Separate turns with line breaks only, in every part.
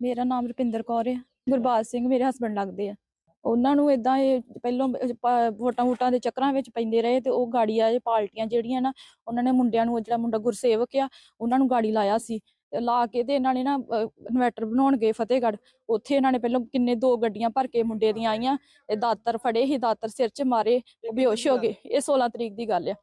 ਮੇਰਾ ਨਾਮ ਰੁਪਿੰਦਰ ਕੌਰ ਹੈ ਗੁਰਬਾਜ ਸਿੰਘ ਮੇਰੇ ਹਸਬੰਡ ਲੱਗਦੇ ਆ। ਉਹਨਾਂ ਨੂੰ ਇਦਾਂ ਇਹ ਪਹਿਲੋਂ ਵੋਟਾਂ ਵੋਟਾਂ ਦੇ ਚੱਕਰਾਂ ਵਿੱਚ ਪੈਂਦੇ ਰਹੇ ਤੇ ਉਹ ਗਾੜੀ ਆ ਇਹ ਪਾਰਟੀਆਂ ਜਿਹੜੀਆਂ ਨਾ, ਉਹਨਾਂ ਨੇ ਮੁੰਡਿਆਂ ਨੂੰ ਜਿਹੜਾ ਮੁੰਡਾ ਗੁਰਸੇਵਕ ਆ, ਉਹਨਾਂ ਨੂੰ ਗਾੜੀ ਲਾਇਆ ਸੀ। ਤੇ ਲਾ ਕੇ ਤੇ ਇਹਨਾਂ ਨੇ ਨਾ ਇਨਵੈਟਰ ਬਣਾਉਣ ਗਏ ਫਤਿਹਗੜ੍ਹ। ਉੱਥੇ ਇਹਨਾਂ ਨੇ ਪਹਿਲਾਂ ਕਿੰਨੇ ਦੋ ਗੱਡੀਆਂ ਭਰ ਕੇ ਮੁੰਡੇ ਦੀਆਂ ਆਈਆਂ, ਤੇ ਦਾਤਰ ਫੜੇ ਸੀ, ਦਾਤਰ ਸਿਰ 'ਚ ਮਾਰੇ ਬੇਹੋਸ਼ ਹੋ ਗਏ। ਇਹ 16 ਤਰੀਕ ਦੀ ਗੱਲ ਆ।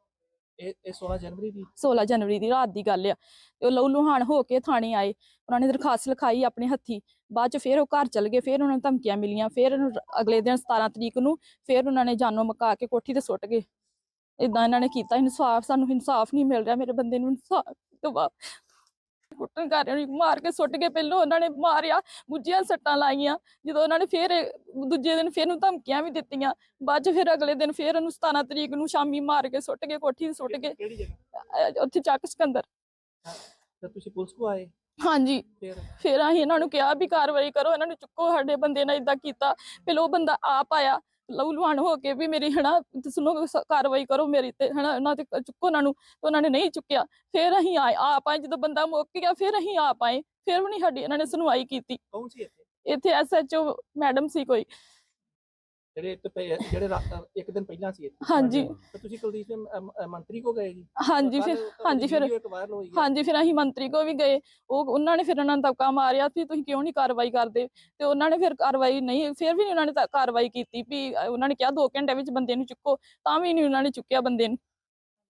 ਇਹ ਇਹ 16 ਜਨਵਰੀ ਦੀ?
16 ਜਨਵਰੀ ਦੀ ਰਾਤ ਦੀ ਗੱਲ ਆ। ਤੇ ਉਹ ਲਹੂ ਲੁਹਾਨ ਹੋ ਕੇ ਥਾਣੇ ਆਏ। ਉਹਨਾਂ ਨੇ ਦਰਖਾਸਤ ਲਿਖਾਈ ਆਪਣੇ ਹੱਥੀ। ਬਾਅਦ ਚ ਫਿਰ ਉਹ ਘਰ ਚਲ ਗਏ। ਫਿਰ ਉਹਨਾਂ ਨੂੰ ਧਮਕੀਆਂ ਮਿਲੀਆਂ। ਫਿਰ ਉਹਨੂੰ ਅਗਲੇ ਦਿਨ 17 ਤਰੀਕ ਨੂੰ ਫਿਰ ਉਹਨਾਂ ਨੇ ਜਾਨੋਂ ਮਕਾ ਕੇ ਕੋਠੀ ਤੇ ਸੁੱਟ ਗਏ। ਇਦਾਂ ਇਹਨਾਂ ਨੇ ਕੀਤਾ। ਇਨਸਾਫ, ਸਾਨੂੰ ਇਨਸਾਫ ਨਹੀਂ ਮਿਲ ਰਿਹਾ। ਮੇਰੇ ਬੰਦੇ ਨੂੰ ਇਨਸਾਫ ਕੁੱਟਣ ਕਰ ਰਹੇ ਮਾਰ ਕੇ ਸੁੱਟ ਕੇ ਪਹਿਲੋਂ ਉਹਨਾਂ ਨੇ ਮਾਰਿਆ ਗੁੱਜੀਆਂ ਸੱਟਾਂ ਲਾਈਆਂ ਜਦੋਂ ਉਹਨਾਂ ਨੇ ਫਿਰ ਦੂਜੇ ਦਿਨ ਫਿਰ ਨੂੰ ਧਮਕੀਆਂ ਵੀ ਦਿੱਤੀਆਂ ਬਾਅਦ ਚ ਫਿਰ ਅਗਲੇ ਦਿਨ ਫਿਰ ਉਹਨੂੰ 17 ਤਰੀਕ ਨੂੰ ਸ਼ਾਮੀ ਮਾਰ ਕੇ ਸੁੱਟ ਕੇ ਕੋਠੀ ਤੇ ਸੁੱਟ ਕੇ ਉੱਥੇ ਚੱਕ ਸਿਕੰਦਰ।
ਤੇ ਤੁਸੀਂ ਪੁਲਿਸ ਕੋ ਆਏ?
ਹਾਂਜੀ।
ਫਿਰ?
ਫਿਰ ਅਸੀਂ ਇਹਨਾਂ ਨੂੰ ਕਿਹਾ ਵੀ ਕਾਰਵਾਈ ਕਰੋ ਇਹਨਾਂ ਨੂੰ ਚੁੱਕੋ ਸਾਡੇ ਬੰਦੇ ਨੇ ਇਦਾਂ ਕੀਤਾ ਫਿਰ ਉਹ ਬੰਦਾ ਆਪ ਆਇਆ ਲਹੂ ਲੁਹਾਨ ਹੋ ਕੇ ਵੀ ਮੇਰੀ ਹਨਾ ਸੁਣੋ ਕਾਰਵਾਈ ਕਰੋ ਮੇਰੀ ਤੇ ਹਨਾ ਉਹਨਾਂ ਤੇ ਚੁੱਕੋ ਉਹਨਾਂ ਨੂੰ ਤੇ ਉਹਨਾਂ ਨੇ ਨਹੀਂ ਚੁੱਕਿਆ। ਫਿਰ ਅਸੀਂ ਆਏ ਆਪ ਆਏ ਜਦੋਂ ਬੰਦਾ ਮੁੱਕ ਗਿਆ ਫਿਰ ਅਸੀਂ ਆਪ ਆਏ ਫਿਰ ਵੀ ਨਹੀਂ ਸਾਡੀ ਇਹਨਾਂ ਨੇ ਸੁਣਵਾਈ ਕੀਤੀ।
ਕੌਣ ਸੀ ਇੱਥੇ?
ਇੱਥੇ ਐਸਐਚਓ ਮੈਡਮ ਸੀ ਕੋਈ।
ਜਿਹੜੇ ਇੱਕ ਜਿਹੜੇ ਇੱਕ ਦਿਨ ਪਹਿਲਾਂ ਸੀ ਇੱਥੇ।
ਹਾਂਜੀ।
ਤੇ ਤੁਸੀਂ ਕੁਲਦੀਪ ਸਿੰਘ ਅਮ, ਅ, ਮੰਤਰੀ ਕੋ ਗਏ ਜੀ?
ਹਾਂਜੀ ਫਿਰ ਹਾਂਜੀ, ਫਿਰ-
ਵੀਡੀਓ ਇੱਕ ਵਾਇਰਲ ਹੋਈ ਹੈ।
ਹਾਂਜੀ ਫਿਰ ਅਸੀਂ ਮੰਤਰੀ ਕੋ ਵੀ ਗਏ। ਉਹ ਉਹਨਾਂ ਨੇ ਫਿਰ ਉਹਨਾਂ ਨੂੰ ਧੱਕਾ ਮਾਰਿਆ ਵੀ ਤੁਸੀਂ ਕਿਉਂ ਨਹੀਂ ਕਾਰਵਾਈ ਕਰਦੇ? ਤੇ ਉਹਨਾਂ ਨੇ ਫਿਰ ਕਾਰਵਾਈ ਨਹੀਂ ਫਿਰ ਵੀ ਨਹੀਂ ਉਹਨਾਂ ਨੇ ਤਾਂ ਕਾਰਵਾਈ ਕੀਤੀ ਵੀ ਅਹ ਉਹਨਾਂ ਨੇ ਕਿਹਾ 2 ਘੰਟੇ ਵਿੱਚ ਬੰਦੇ ਨੂੰ ਚੁੱਕੋ ਤਾਂ ਵੀ ਨਹੀਂ ਉਹਨਾਂ ਨੇ ਚੁੱਕਿਆ ਬੰਦੇ ਨੂੰ।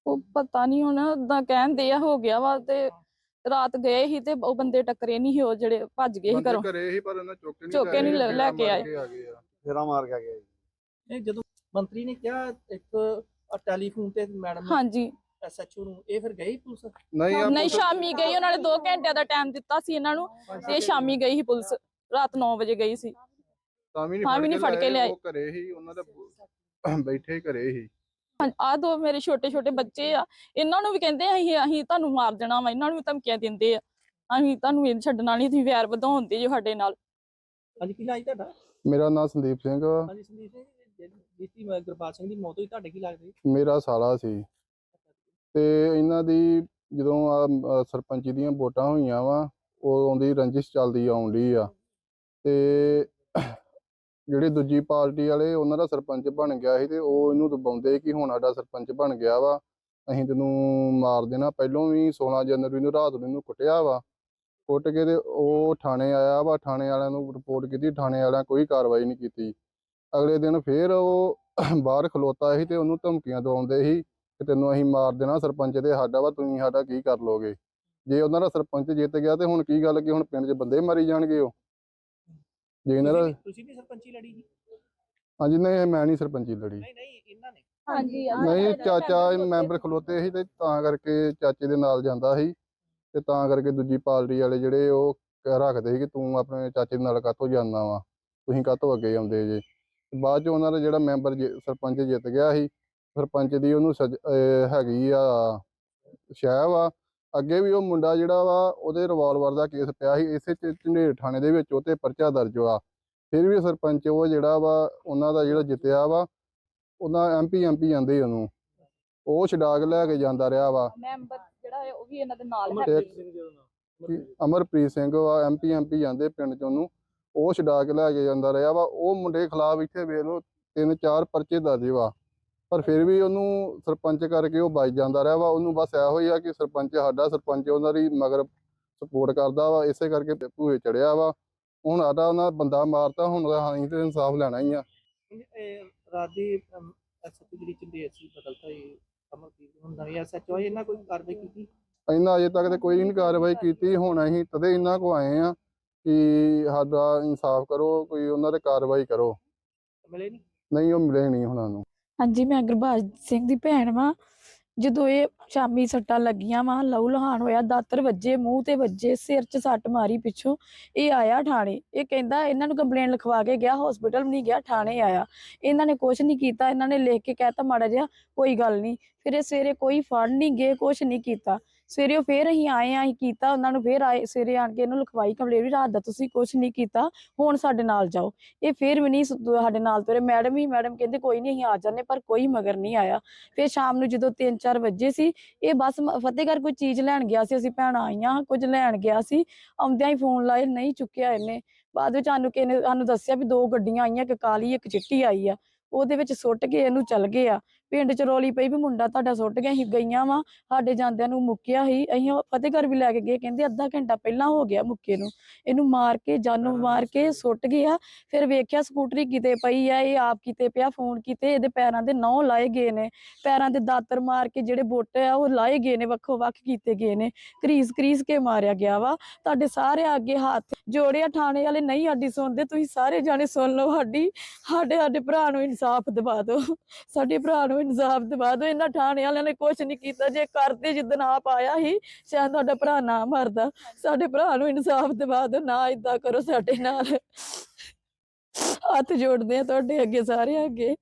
ਉਹ ਪਤਾ ਨਹੀਂ ਹੁਣ ਉਦਾਂ ਕਹਿੰਦੇ ਆ ਹੋ ਗਿਆ ਵਾ ਤੇ ਰਾਤ ਗਏ ਸੀ ਤੇ ਉਹ ਬੰਦੇ ਟੱਕਰੇ ਨਹੀਂ ਸੀ ਉਹ ਜਿਹੜੇ ਭੱਜ ਗਏ ਸੀ ਘਰੋਂ।
ਘਰੇ ਹੀ ਪਰ ਇਹਨਾਂ ਚੁੱਕ ਨਹੀਂ
ਚੁੱਕ ਕੇ ਨਹੀਂ ਲੈ- ਲੈ ਕੇ ਆਏ।
ਫੇਰਾ ਮਾਰ ਕੇ ਆ ਗਿਆ ਜੀ।
ਇਹ ਜਦੋਂ ਮੰਤਰੀ ਨੇ ਕਿਹਾ ਇੱਕ ਟੈਲੀਫੋਨ ਤੇ ਮੈਡਮ
ਹਾਂਜੀ।
ਐਸਐਚਓ ਨੂੰ ਇਹ ਫਿਰ ਗਈ ਪੁਲਿਸ?
ਨਹੀਂ ਆ
ਨਹੀਂ ਸ਼ਾਮੀ ਗਈ ਉਹਨਾਂ ਨੇ 2 ਘੰਟਿਆਂ ਦਾ ਟਾਈਮ ਦਿੱਤਾ ਸੀ ਇਹਨਾਂ ਨੂੰ ਤੇ ਸ਼ਾਮੀ ਗਈ ਸੀ ਪੁਲਿਸ ਰਾਤ 9 ਵਜੇ ਗਈ ਸੀ।
ਤਾਂ ਵੀ
ਹਾਂ ਵੀ ਨਹੀਂ ਫੜ ਕੇ ਲਿਆਏ।
ਉਹ ਘਰੇ ਹੀ ਉਹਨਾਂ ਦੇ ਬੈਠੇ ਘਰੇ ਹੀ।
ਆ ਦੋ ਮੇਰੇ ਛੋਟੇ ਛੋਟੇ ਬੱਚੇ ਆ ਇਹਨਾਂ ਨੂੰ ਵੀ ਕਹਿੰਦੇ ਅਸੀਂ ਅਸੀਂ ਤੁਹਾਨੂੰ ਮਾਰ ਦੇਣਾ ਵਾ ਇਹਨਾਂ ਨੂੰ ਵੀ ਧਮਕੀਆਂ ਦਿੰਦੇ ਆ। ਅਸੀਂ ਤੁਹਾਨੂੰ ਇਹ ਛੱਡਣਾ ਨਹੀਂ ਤੁਸੀਂ ਵੈਰ ਵਧਾਉਂਦੇ ਜੋ ਸਾਡੇ ਨਾਲ।
ਹਾਂਜੀ ਕੀ ਲਾਜ ਤੁਹਾਡਾ?
ਮੇਰਾ ਨਾਮ ਸੰਦੀਪ ਸਿੰਘ
ਹਾਂਜੀ ਸੰਦੀਪ ਸਿੰਘ ਜਿੱਤੀ ਗੁਰਬਾਜ ਸਿੰਘ ਦੀ ਮੌਤ ਹੋਈ, ਤੁਹਾਡੇ ਕੀ ਲੱਗਦੀ?
ਮੇਰਾ ਸਾਲਾ ਸੀ। ਤੇ ਇਹਨਾਂ ਦੀ ਜਦੋਂ ਆ ਸਰਪੰਚੀ ਦੀਆਂ ਵੋਟਾਂ ਹੋਈਆਂ ਵਾ ਉਦੋਂ ਦੀ ਰੰਜਿਸ਼ ਚੱਲਦੀ ਆਉਂਦੀ ਆ। ਤੇ ਜਿਹੜੀ ਦੂਜੀ ਪਾਰਟੀ ਵਾਲੇ, ਉਹਨਾਂ ਦਾ ਸਰਪੰਚ ਬਣ ਗਿਆ ਸੀ ਤੇ ਉਹ ਇਹਨੂੰ ਦਬਾਉਂਦੇ ਕਿ ਹੁਣ ਸਾਡਾ ਸਰਪੰਚ ਬਣ ਗਿਆ ਵਾ। ਅਸੀਂ ਤੈਨੂੰ ਮਾਰ ਦੇਣਾ। ਪਹਿਲੋਂ ਵੀ 16 ਜਨਵਰੀ ਨੂੰ ਰਾਤ ਨੂੰ ਇਹਨੂੰ ਕੁੱਟਿਆ ਵਾ। ਕੁੱਟ ਕੇ ਤੇ ਉਹ ਥਾਣੇ ਆਇਆ ਵਾ। ਥਾਣੇ ਵਾਲਿਆਂ ਨੂੰ ਰਿਪੋਰਟ ਕੀਤੀ। ਥਾਣੇ ਵਾਲਿਆਂ ਕੋਈ ਕਾਰਵਾਈ ਨਹੀਂ ਕੀਤੀ। ਅਗਲੇ ਦਿਨ ਫੇਰ ਉਹ ਬਾਹਰ ਖਲੋਤਾ ਸੀ ਤੇ ਉਹਨੂੰ ਧਮਕੀਆਂ ਦਵਾਉਂਦੇ ਸੀ ਕਿ ਤੈਨੂੰ ਅਸੀਂ ਮਾਰ ਦੇਣਾ ਸਰਪੰਚ ਤੇ ਸਾਡਾ ਵਾ ਤੁਸੀਂ ਸਾਡਾ ਕੀ ਕਰ ਲੋਗੇ ਜੇ ਉਹਨਾਂ ਦਾ ਸਰਪੰਚ ਜਿੱਤ ਗਿਆ ਤੇ ਹੁਣ ਕੀ ਗੱਲ ਕਿ ਹੁਣ ਪਿੰਡ 'ਚ ਬੰਦੇ ਮਾਰੀ ਜਾਣਗੇ ਉਹ? ਜੇ ਇਹਨਾਂ ਦਾ
ਤੁਸੀਂ ਵੀ- ਸਰਪੰਚੀ ਲੜੀ ਜੀ?
ਹਾਂਜੀ ਨਹੀਂ ਮੈਂ ਨਹੀਂ ਸਰਪੰਚੀ ਲੜੀ।
ਨਹੀਂ ਨਹੀਂ ਇਹਨਾਂ ਨੇ।
ਹਾਂਜੀ
ਨਹੀਂ ਚਾਚਾ ਮੈਂਬਰ ਖਲੋਤੇ ਸੀ ਤੇ ਤਾਂ ਕਰਕੇ ਚਾਚੇ ਦੇ ਨਾਲ ਜਾਂਦਾ ਸੀ ਤੇ ਤਾਂ ਕਰਕੇ ਦੂਜੀ ਪਾਰਟੀ ਵਾਲੇ ਜਿਹੜੇ ਉਹ ਰੱਖਦੇ ਸੀ ਕਿ ਤੂੰ ਆਪਣੇ ਚਾਚੇ ਦੇ ਨਾਲ ਕਾਹਤੋਂ ਜਾਂਦਾ ਵਾ? ਤੁਸੀਂ ਕਾਹਤੋਂ ਅੱਗੇ ਆਉਂਦੇ ਜੇ? ਬਾਅਦ ਚ ਉਹਨਾਂ ਦਾ ਜਿਹੜਾ ਮੈਂਬਰ ਜਿ- ਸਰਪੰਚ ਜਿੱਤ ਗਿਆ ਸੀ ਸਰਪੰਚ ਦੀ ਉਹਨੂੰ ਹੈਗੀ ਆ ਸ਼ਹਿ ਵਾ ਅੱਗੇ ਵੀ ਉਹ ਮੁੰਡਾ ਜਿਹੜਾ ਵਾ ਉਹਦੇ ਰਿਵਾਲਵਰ ਦਾ ਕੇਸ ਪਿਆ ਸੀ ਇਸੇ ਚ ਝੰਡੇਰ ਥਾਣੇ ਦੇ ਵਿੱਚ ਉਹ ਤੇ ਪਰਚਾ ਦਰਜ ਵਾ। ਫਿਰ ਵੀ ਸਰਪੰਚ ਉਹ ਜਿਹੜਾ ਵਾ ਉਹਨਾਂ ਦਾ ਜਿਹੜਾ ਜਿੱਤਿਆ ਵਾ ਉਹਨਾਂ ਐਮਪੀ ਐਮਪੀ ਜਾਂਦੇ ਉਹਨੂੰ। ਉਹ ਛਡਾ ਕੇ ਲੈ ਕੇ ਜਾਂਦਾ ਰਿਹਾ ਵਾ।
ਮੈਂਬਰ ਜਿਹੜਾ ਹੈ ਉਹ ਵੀ ਇਹਨਾਂ ਦੇ ਨਾਲ ਹੈ
ਅਮਰਪ੍ਰੀਤ ਸਿੰਘ
ਵਾ ਐਮਪੀ ਐਮਪੀ ਜਾਂਦੇ ਪਿੰਡ ਚ ਉਹਨੂੰ। ਉਹ ਛਡਾ ਕੇ ਲੈ ਕੇ ਜਾਂਦਾ ਰਿਹਾ ਵਾ ਉਹ ਮੁੰਡੇ ਖਿਲਾਫ ਇੱਥੇ ਵੇਖ ਲਓ ਤਿੰਨ ਚਾਰ ਪਰਚੇ ਦਰਜ ਵਾ ਪਰ ਫਿਰ ਵੀ ਉਹਨੂੰ ਸਰਪੰਚ ਕਰਕੇ ਉਹ ਬਚ ਜਾਂਦਾ ਰਿਹਾ ਵਾ ਉਹਨੂੰ ਬਸ ਇਹੋ ਹੀ ਆ ਕਿ ਸਰਪੰਚ ਸਾਡਾ ਸਰਪੰਚ ਉਹਨਾਂ ਦੀ ਮਗਰ ਸਪੋਰਟ ਕਰਦਾ ਵਾ ਇਸੇ ਕਰਕੇ ਭੂਏ ਚੜਿਆ ਵਾ। ਹੁਣ ਸਾਡਾ ਉਹਨਾਂ ਬੰਦਾ ਮਾਰਤਾ ਹੁਣ ਉਹਦਾ ਅਸੀਂ ਤੇ ਇਨਸਾਫ ਲੈਣਾ ਹੀ ਆ।
ਇਹ ਰਾਤ ਦੀ ਐਸਐਚਓ ਜਿਹੜੀ ਚੰਦੇ ਸੀ ਬਦਲਤਾ ਇਹ ਅਮਰਪ੍ਰੀਤ ਹੁਣ ਨਵੀਂ ਐਸਐਚਓ ਇਹਨਾਂ ਕੋਈ ਕਾਰਵਾਈ ਕੀਤੀ?
ਇਹਨਾਂ ਅਜੇ ਤੱਕ ਤੇ ਕੋਈ ਨਹੀਂ ਕਾਰਵਾਈ ਕੀਤੀ ਹੁਣ ਅਸੀਂ ਤਦੇ ਇਹਨਾਂ ਕੋ ਆਏ ਆ। ਕਿ ਸਾਡਾ ਇਨਸਾਫ ਕਰੋ ਕੋਈ ਉਹਨਾਂ ਤੇ ਕਾਰਵਾਈ ਕਰੋ।
ਮਿਲੇ ਨਹੀਂ
ਨਹੀਂ ਉਹ ਮਿਲੇ ਨਹੀਂ ਉਹਨਾਂ ਨੂੰ।
ਹਾਂਜੀ ਮੈਂ ਗੁਰਬਾਜ ਸਿੰਘ ਦੀ ਭੈਣ ਵਾਂ। ਜਦੋਂ ਇਹ ਸ਼ਾਮੀ ਸੱਟਾਂ ਲੱਗੀਆਂ ਵਾਂ ਲਹੂ ਲਹਾਨ ਹੋਇਆ ਦਾਤਰ ਵੱਜੇ ਮੂੰਹ ਤੇ ਵੱਜੇ ਸਿਰ 'ਚ ਸੱਟ ਮਾਰੀ ਪਿੱਛੋਂ ਇਹ ਆਇਆ ਥਾਣੇ। ਇਹ ਕਹਿੰਦਾ ਇਹਨਾਂ ਨੂੰ ਕੰਪਲੇਂਟ ਲਿਖਵਾ ਕੇ ਗਿਆ ਹਸਪੀਟਲ ਨਹੀਂ ਗਿਆ ਥਾਣੇ ਆਇਆ। ਇਹਨਾਂ ਨੇ ਕੁਝ ਨਹੀਂ ਕੀਤਾ ਇਹਨਾਂ ਨੇ ਲਿਖ ਕੇ ਕਹਿਤਾ ਮਾੜਾ ਜਿਹਾ ਕੋਈ ਗੱਲ ਨਹੀਂ। ਫਿਰ ਇਹ ਸਵੇਰੇ ਕੋਈ ਫੜ ਨਹੀਂ ਗਏ ਕੁਝ ਨਹੀਂ ਕੀਤਾ।
ਸਵੇਰੇ ਉਹ ਫੇਰ ਅਸੀਂ ਆਏ ਆ ਅਸੀਂ ਕੀਤਾ, ਉਹਨਾਂ ਨੂੰ ਫੇਰ ਆਏ, ਸਵੇਰੇ ਆਣ ਕੇ ਇਹਨੂੰ ਲਿਖਵਾਈ ਕੰਪਲੇਂਟ ਵੀ, ਰਾਤ ਦਾ ਤੁਸੀਂ ਕੁਝ ਨਹੀਂ ਕੀਤਾ, ਹੁਣ ਸਾਡੇ ਨਾਲ ਜਾਓ। ਇਹ ਫੇਰ ਵੀ ਨਹੀਂ ਸਾਡੇ ਨਾਲ ਤੁਰੇ। ਮੈਡਮ ਹੀ, ਮੈਡਮ ਕਹਿੰਦੇ ਕੋਈ ਨਹੀਂ, ਅਸੀਂ ਆ ਜਾਂਦੇ ਪਰ ਕੋਈ ਮਗਰ ਨਹੀਂ ਆਇਆ। ਫਿਰ ਸ਼ਾਮ ਨੂੰ ਜਦੋਂ 3-4 ਵਜੇ ਸੀ, ਇਹ ਬਸ ਮ- ਫਤਿਹਗੜ੍ਹ ਕੋਈ ਚੀਜ਼ ਲੈਣ ਗਿਆ ਸੀ, ਅਸੀਂ ਭੈਣਾਂ ਆਈਆਂ, ਕੁਝ ਲੈਣ ਗਿਆ ਸੀ, ਆਉਂਦਿਆਂ ਹੀ ਫੋਨ ਲਾਏ, ਨਹੀਂ ਚੁੱਕਿਆ ਇਹਨੇ। ਬਾਅਦ ਵਿੱਚ ਸਾਨੂੰ ਕਿਸੇ ਸਾਨੂੰ ਦੱਸਿਆ ਵੀ ਦੋ ਗੱਡੀਆਂ ਆਈਆਂ, ਇੱਕ ਕਾਲੀ, ਇੱਕ ਚਿੱਟੀ ਆਈ ਆ। ਉਹਦੇ ਵਿੱਚ ਸੁੱਟ ਕੇ ਇਹਨੂੰ ਚੱਲ ਗਏ ਆ। ਪਿੰਡ ਚ ਰੋਲੀ ਪਈ ਵੀ ਮੁੰਡਾ ਤੁਹਾਡਾ ਸੁੱਟ ਗਿਆ ਅਸੀਂ ਗਈਆਂ ਵਾ ਸਾਡੇ ਜਾਂਦਿਆਂ ਨੂੰ ਮੁੱਕਿਆ ਸੀ ਅਸੀਂ ਫਤਿਹਗੜ੍ਹ ਵੀ ਲੈ ਕੇ ਗਏ ਕਹਿੰਦੇ ਅੱਧਾ ਘੰਟਾ ਪਹਿਲਾਂ ਹੋ ਗਿਆ ਮੁੱਕੇ ਨੂੰ ਇਹਨੂੰ ਮਾਰ ਕੇ ਜਾਨੋਂ ਮਾਰ ਕੇ ਸੁੱਟ ਗਿਆ ਫਿਰ ਵੇਖਿਆ ਸਕੂਟਰੀ ਕਿਤੇ ਪਈ ਆ ਇਹ ਆਪ ਕਿਤੇ ਪਿਆ ਫੋਨ ਕਿਤੇ ਇਹਦੇ ਪੈਰਾਂ ਦੇ ਨੌ ਲਾਏ ਗਏ ਨੇ ਪੈਰਾਂ ਦੇ ਦਾਤਰ ਮਾਰ ਕੇ ਜਿਹੜੇ ਬੋਟੇ ਆ ਉਹ ਲਾਏ ਗਏ ਨੇ ਵੱਖੋ ਵੱਖ ਕੀਤੇ ਗਏ ਨੇ ਕਰੀਸ ਕਰੀਸ ਕੇ ਮਾਰਿਆ ਗਿਆ ਵਾ ਤੁਹਾਡੇ ਸਾਰੇ ਅੱਗੇ ਹੱਥ ਜੋੜਿਆ ਥਾਣੇ ਵਾਲੇ ਨਹੀਂ ਸਾਡੀ ਸੁਣਦੇ ਤੁਸੀਂ ਸਾਰੇ ਜਾਣੇ ਸੁਣ ਲਓ ਸਾਡੀ ਸਾਡੇ ਸਾਡੇ ਭਰਾ ਨੂੰ ਇਨਸਾਫ ਦਿਵਾ ਦਿਓ ਸਾਡੇ ਭਰਾ ਨੂੰ ਇਨਸਾਫ ਦਿਵਾ ਦਿਓ। ਇਹਨਾਂ ਥਾਣੇ ਵਾਲਿਆਂ ਨੇ ਕੁਝ ਨਹੀਂ ਕੀਤਾ। ਜੇ ਕਰਦੇ ਜਿੱਦਣ ਆਪ ਆਇਆ ਸੀ ਸ਼ਾਇਦ ਤੁਹਾਡਾ ਭਰਾ ਨਾ ਮਰਦਾ। ਸਾਡੇ ਭਰਾ ਨੂੰ ਇਨਸਾਫ ਦਿਵਾ ਦਿਓ। ਨਾ ਇਦਾਂ ਕਰੋ ਸਾਡੇ ਨਾਲ। ਹੱਥ ਜੋੜਦੇ ਆ ਤੁਹਾਡੇ ਅੱਗੇ ਸਾਰੇ ਅੱਗੇ।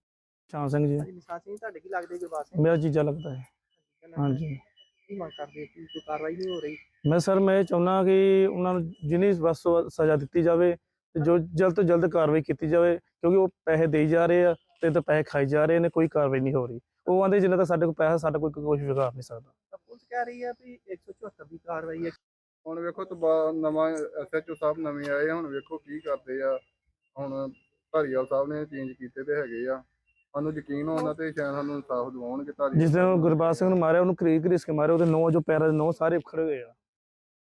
ਸ਼ਾਮ ਸਿੰਘ ਜੀ।
ਨਿਸ਼ਾਨ ਸਿੰਘ ਤੁਹਾਡੇ ਕੀ ਲੱਗਦੇ ਗੁਰਬਾਜ ਸਿੰਘ
ਮੇਰਾ ਜੀਜਾ ਲੱਗਦਾ ਹੈ। ਹਾਂਜੀ
ਕੀ ਮੰਗ ਕਰਦੇ ਕਿ ਕੋਈ ਕਾਰਵਾਈ ਨਹੀਂ ਹੋ ਰਹੀ?
ਮੈਂ ਸਰ ਮੈਂ ਇਹ ਚਾਹੁੰਦਾ ਕਿ ਉਹਨਾਂ ਨੂੰ ਜਿੰਨੀ ਬਸ ਸਜ਼ਾ ਦਿੱਤੀ ਜਾਵੇ ਤੇ ਜੋ ਜਲਦ ਤੋਂ ਜਲਦ ਕਾਰਵਾਈ ਕੀਤੀ ਜਾਵੇ ਕਿਉਂਕਿ ਉਹ ਪੈਸੇ ਦੇਈ ਜਾ ਰਹੇ ਆ। ਤੇ ਤਾਂ ਪੈਸੇ ਖਾਈ ਜਾ ਰਹੇ ਨੇ ਕੋਈ ਕਾਰਵਾਈ ਨਹੀਂ ਹੋ ਰਹੀ। ਉਹ ਆਂਦੇ ਜਿੰਨਾ ਤੱਕ ਸਾਡੇ ਕੋਲ ਪੈਸਾ ਸਾਡਾ ਕੋਈ ਕੁਝ ਵਿਗਾੜ ਨਹੀਂ ਸਕਦਾ।
ਤਾਂ ਪੁਲਿਸ ਕਹਿ ਰਹੀ ਹੈ ਵੀ 174 ਦੀ ਕਾਰਵਾਈ ਹੈ।
ਹੁਣ ਵੇਖੋ ਤਬਾ ਨਵਾਂ ਐਸਐਚਓ ਸਾਹਿਬ ਨਵੇਂ ਆਏ ਆ, ਹੁਣ ਵੇਖੋ ਕੀ ਕਰਦੇ ਆ। ਹੁਣ ਧਾਰੀਵਾਲ ਸਾਹਿਬ ਨੇ ਚੇਂਜ ਕੀਤੇ ਤੇ ਹੈਗੇ ਆ। ਸਾਨੂੰ ਯਕੀਨ ਉਹਨਾਂ ਤੇ ਸ਼ਾਇਦ ਸਾਨੂੰ ਇਨਸਾਫ ਦਿਵਾਉਣਗੇ ਧਾਰੀਵਾਲ
ਜਿਸ ਦਿਨ। ਗੁਰਬਾਜ ਸਿੰਘ ਨੂੰ ਮਾਰਿਆ ਉਹਨੂੰ ਕਰੀਕ ਕਰੀਸ ਕੇ ਮਾਰਿਆ ਉਹਦੇ ਨੌ ਜੋ ਪੈਰਾਂ ਦੇ ਨੌ ਸਾਰੇ ਉਖੜ ਗਏ ਆ।